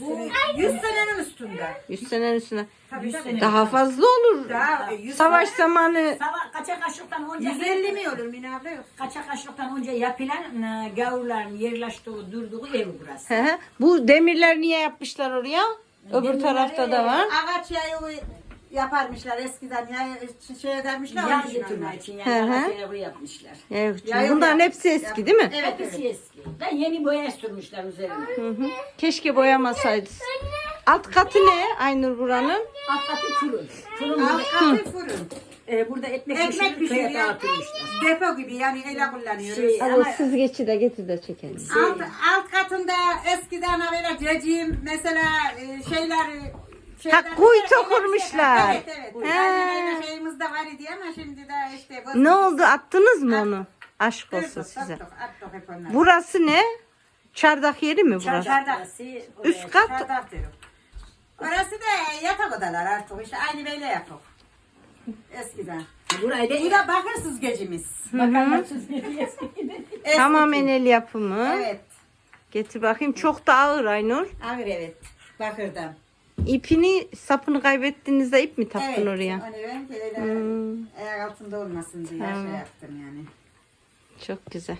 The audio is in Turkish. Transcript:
bu sene. 100 senenin üstünde. 100 senenin üstüne. Tabii, tabii. sene. Daha fazla olur. Daha, e, 100 Savaş zamanı Sava kaçak kaşıktan önce 150 mi olur Mine abla yok. Kaçak kaşıktan önce yapılan e, gavurların yerleştiği durduğu ev burası. Hı hı. bu demirler niye yapmışlar oraya? Öbür Demirleri- tarafta da var. Ağaç yayı yaparmışlar eskiden yay şey edermişler. Yan onun için Hı yani hı. araç evi yapmışlar. Evet, Yayıl bunların yap- hepsi eski değil mi? Evet Hepsi evet. eski. Ben yeni boya sürmüşler üzerine. Hı hı. Keşke boyamasaydı. Alt katı ne Aynur buranın? Alt katı fırın. Fırın Alt burada, katı fırın. e, burada ekmek, Ekmek pişirip köye pişiriyor. dağıtırmışlar. Depo gibi yani öyle kullanıyoruz. Şey, Ama siz geçi de getir de çekelim. Alt, alt katında eskiden böyle cacığım mesela e, şeyler şeyler- Ha, kuytu şeyler- kurmuşlar. Evet evet. He. Yani şeyimiz de var idi ama şimdi de işte. bu- Ne oldu attınız mı onu? Aşk olsun Attık, size. attık, attık hep onları. Burası ne? Çardak yeri mi burası? Çardak. Burası, Üst kat Çardak diyor. Orası da yatak odalar artık işte aynı böyle yatak. Eskiden. Burayı da Bu da bakırsız gecimiz. bakanlarsız bir eski. Tamamen el yapımı. Evet. Getir bakayım. Çok da ağır Aynur. Ağır evet. Bakırdan. İpini sapını kaybettiğinizde ip mi taktın evet. oraya? Onu ben böyle Hmm. ayak altında olmasın diye Ha. şey yaptım yani. Çok güzel.